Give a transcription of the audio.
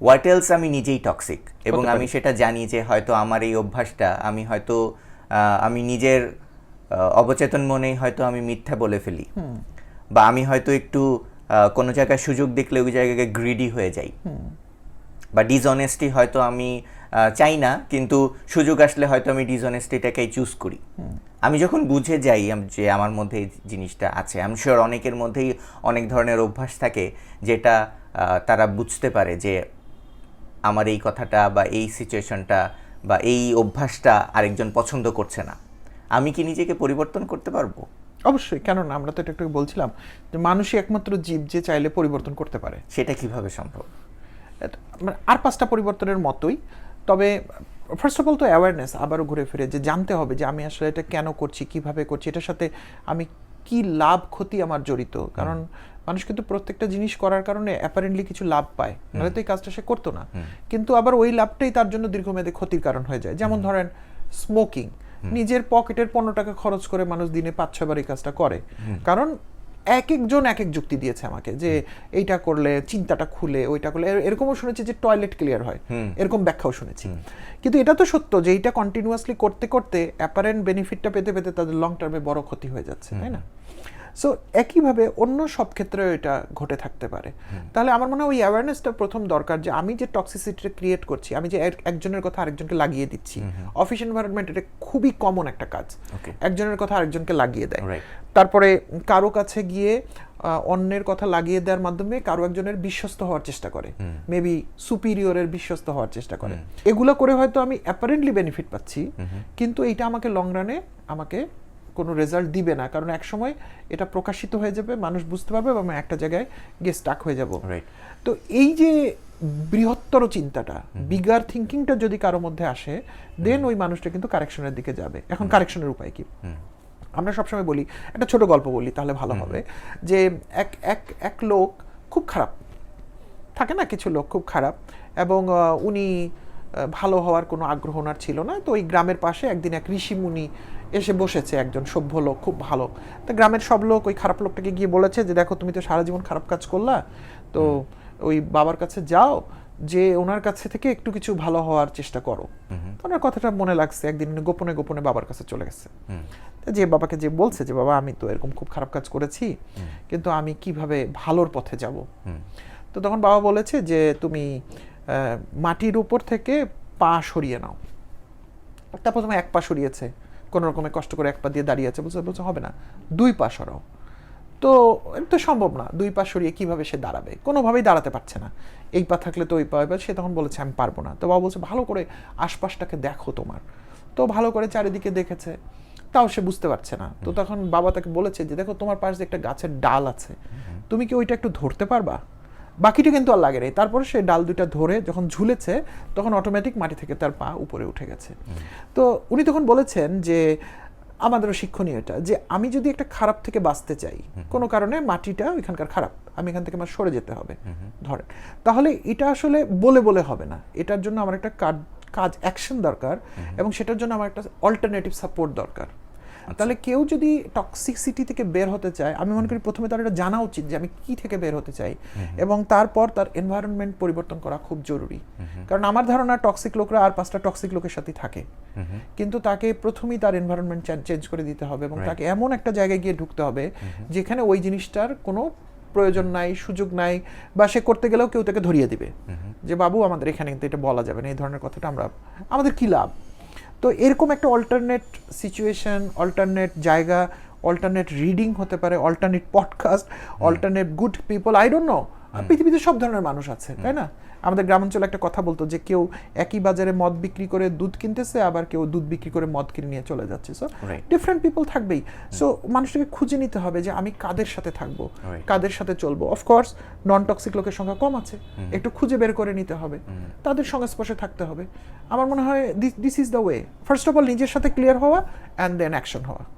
What else আমি নিজেই toxic এবং আমি সেটা জানি যে হয়তো আমার এই অভ্যাসটা আমি হয়তো আমি নিজের অবচেতন মনেই হয়তো আমি মিথ্যা বলে ফেলি। বা আমি হয়তো একটু কোনো জায়গায় সুযোগ দেখলে ওই জায়গায় গ্রিডি হয়ে যাই। বা ডিসঅনেস্টি হয়তো আমি চাই না কিন্তু সুযোগ আসলে হয়তো আমি ডিসঅনেস্টিটাকেই চুজ করি। আমি যখন বুঝে যাই যে আমার মধ্যে এই জিনিসটা আছে আমি শিওর অনেকের মধ্যেই অনেক ধরনের অভ্যাস থাকে যেটা তারা বুঝতে পারে যে আমার এই কথাটা বা এই সিচুয়েশনটা বা এই অভ্যাসটা আরেকজন পছন্দ করছে না। আমি কি নিজেকে পরিবর্তন করতে পারব? অবশ্যই কেন না আমরা তো এটা একটু বলছিলাম যে মানুষই একমাত্র জীব যে চাইলে পরিবর্তন করতে পারে। সেটা কীভাবে সম্ভব? মানে আর পাঁচটা পরিবর্তনের মতোই তবে ফার্স্ট অফ অল তো অ্যাওয়ারনেস আবারও ঘুরে ফিরে যে জানতে হবে যে আমি আসলে এটা কেন করছি কীভাবে করছি এটার সাথে আমি কি লাভ ক্ষতি আমার জড়িত? কারণ মানুষ কিন্তু প্রত্যেকটা জিনিস করার কারণে অ্যাপারেন্টলি কিছু লাভ পায়। নাহলে তো এই কাজটা সে করতো না। কিন্তু আবার ওই লাভটাই তার জন্য দীর্ঘমেয়াদে ক্ষতির কারণ হয়ে যায়। যেমন ধরেন স্মোকিং নিজের পকেটের পনেরো টাকা খরচ করে মানুষ দিনে পাঁচ ছয়বার এই কাজটা করে। কারণ এক একজন এক এক যুক্তি দিয়েছে আমাকে যে এইটা করলে চিন্তাটা খুলে ওইটা করলে। এরকমও শুনেছি যে টয়লেট ক্লিয়ার হয়। এরকম ব্যাখ্যাও শুনেছি। কিন্তু এটা তো সত্য যে এইটা কন্টিনিউয়াসলি করতে করতে অ্যাপারেন্ট বেনিফিটটা পেতে পেতে তাদের লং টার্মে বড় ক্ষতি হয়ে যাচ্ছে তাই না? সো একইভাবে অন্য সব ক্ষেত্রেও এটা ঘটে থাকতে পারে। তাহলে আমার মনে হয় ওই অ্যাওয়ারনেসটা প্রথম দরকার যে আমি যে টক্সিসিটিটা ক্রিয়েট করছি আমি যে একজনের কথা আরেকজনকে লাগিয়ে দিচ্ছি অফিস এনভায়রনমেন্ট এটা খুবই কমন একটা কাজ। একজনের কথা আরেকজনকে লাগিয়ে দেয়। তারপরে কারও কাছে গিয়ে অন্যের কথা লাগিয়ে দেওয়ার মাধ্যমে কারও একজনের বিশ্বস্ত হওয়ার চেষ্টা করে। মেবি সুপিরিয়রের বিশ্বস্ত হওয়ার চেষ্টা করে। এগুলো করে হয়তো আমি অ্যাপারেন্টলি বেনিফিট পাচ্ছি কিন্তু এইটা আমাকে লং রানে আমাকে কোনো রেজাল্ট দিবে না। কারণ এক সময় এটা প্রকাশিত হয়ে যাবে মানুষ বুঝতে পারবে এবং আমি একটা জায়গায় গিয়ে স্টাক হয়ে যাব. তো এই যে বৃহত্তর চিন্তাটা বিগার থিঙ্কিংটা যদি কারও মধ্যে আসে দেন ওই মানুষটা কিন্তু কারেকশনের দিকে যাবে। এখন কারেকশনের উপায় কি? আমরা সবসময় বলি একটা ছোট গল্প বলি তাহলে ভালো হবে। যে এক এক এক লোক খুব খারাপ। থাকে না কিছু লোক খুব খারাপ এবং উনি ভালো হওয়ার কোনো আগ্রহ ওনার ছিল না। তো ওই গ্রামের পাশে একদিন এক ঋষি মুনি এসে বসেছে একজন সভ্য লোক খুব ভালো। তো গ্রামের সব লোক ওই খারাপ লোকটাকে গিয়ে বলেছে যে দেখো তুমি তো সারা জীবন খারাপ কাজ করলা। তো ওই বাবার কাছে যাও যে ওনার কাছে থেকে একটু কিছু ভালো হওয়ার চেষ্টা করো। ওনার কথাটা মনে লাগছে। একদিন গোপনে গোপনে বাবার কাছে চলে গেছে। যে বাবাকে যে বলছে যে বাবা আমি তো এরকম খুব খারাপ কাজ করেছি কিন্তু আমি কীভাবে ভালোর পথে যাব? তো তখন বাবা বলেছে যে তুমি মাটির উপর থেকে পা সরিয়ে নাও। তারপর প্রথমে এক পা সরিয়েছে কোনো রকমে কষ্ট করে এক পা দিয়ে দাঁড়িয়ে আছে বলছে বলছে হবে না দুই পা সরাও। তো এটা তো সম্ভব না দুই পা সরিয়ে কীভাবে সে দাঁড়াবে? কোনোভাবেই দাঁড়াতে পারছে না। এই পা থাকলে তো ওই পা এবার সে তখন বলেছে আমি পারব না। তো বাবা বলছে ভালো করে আশপাশটাকে দেখো তোমার। তো ভালো করে চারিদিকে দেখেছে তাও সে বুঝতে পারছে না। তো তখন বাবা তাকে বলেছে যে দেখো তোমার পাশে একটা গাছের ডাল আছে। তুমি কি ওইটা একটু ধরতে পারবা? বাকিটা কিন্তু আর লাগে নাই। তারপরে সে ডাল দুইটা ধরে যখন ঝুলেছে তখন অটোমেটিক মাটি থেকে তার পা উপরে উঠে গেছে। তো উনি তখন বলেছেন যে আমাদেরও শিক্ষণীয় এটা যে আমি যদি একটা খারাপ থেকে বাঁচতে চাই কোনো কারণে মাটিটা ওইখানকার খারাপ আমি এখান থেকে আমার সরে যেতে হবে। ধরেন। তাহলে এটা আসলে বলে বলে হবে না। এটার জন্য আমার একটা কাজ কাজ অ্যাকশন দরকার এবং সেটার জন্য আমার একটা অল্টারনেটিভ সাপোর্ট দরকার। তাহলে কেউ যদি টক্সিসিটি থেকে বের হতে চায় আমি মনে করি প্রথমে তার এটা জানা উচিত যে আমি কি থেকে বের হতে চাই এবং তারপর তার এনভায়রনমেন্ট পরিবর্তন করা খুব জরুরি। কারণ আমার ধারণা টক্সিক লোকরা আর পাঁচটা টক্সিক লোকের সাথে থাকে। কিন্তু তাকে প্রথমেই তার এনভায়রনমেন্ট চেঞ্জ করে দিতে হবে এবং তাকে এমন একটা জায়গায় গিয়ে ঢুকতে হবে যেখানে ওই জিনিসটার কোনো প্রয়োজন নাই সুযোগ নাই বা সে করতে গেলেও কেউ তাকে ধরিয়ে দিবে। যে বাবু আমাদের এখানে কিন্তু এটা বলা যাবে না। এই ধরনের কথাটা আমরা আমাদের কি লাভ? তো এরকম একটা অল্টারনেট সিচুয়েশন অল্টারনেট জায়গা অল্টারনেট রিডিং হতে পারে alternate podcast alternate good people I don't know পৃথিবীতে সব ধরনের মানুষ আছে তাই না? আমাদের গ্রামাঞ্চলে একটা কথা বলতো যে কেউ একই বাজারে মদ বিক্রি করে দুধ কিনতেছে আবার কেউ দুধ বিক্রি করে মদ কিনে নিয়ে চলে যাচ্ছে। সো. ডিফারেন্ট পিপল থাকবেই। সো মানুষটাকে খুঁজে নিতে হবে যে আমি কাদের সাথে থাকব কাদের সাথে চলবো। অফকোর্স নন টক্সিক লোকের সংখ্যা কম আছে। একটু খুঁজে বের করে নিতে হবে। তাদের সংস্পর্শে থাকতে হবে। আমার মনে হয় this is the way first of all নিজের সাথে ক্লিয়ার হওয়া অ্যান্ড দেন অ্যাকশন হওয়া।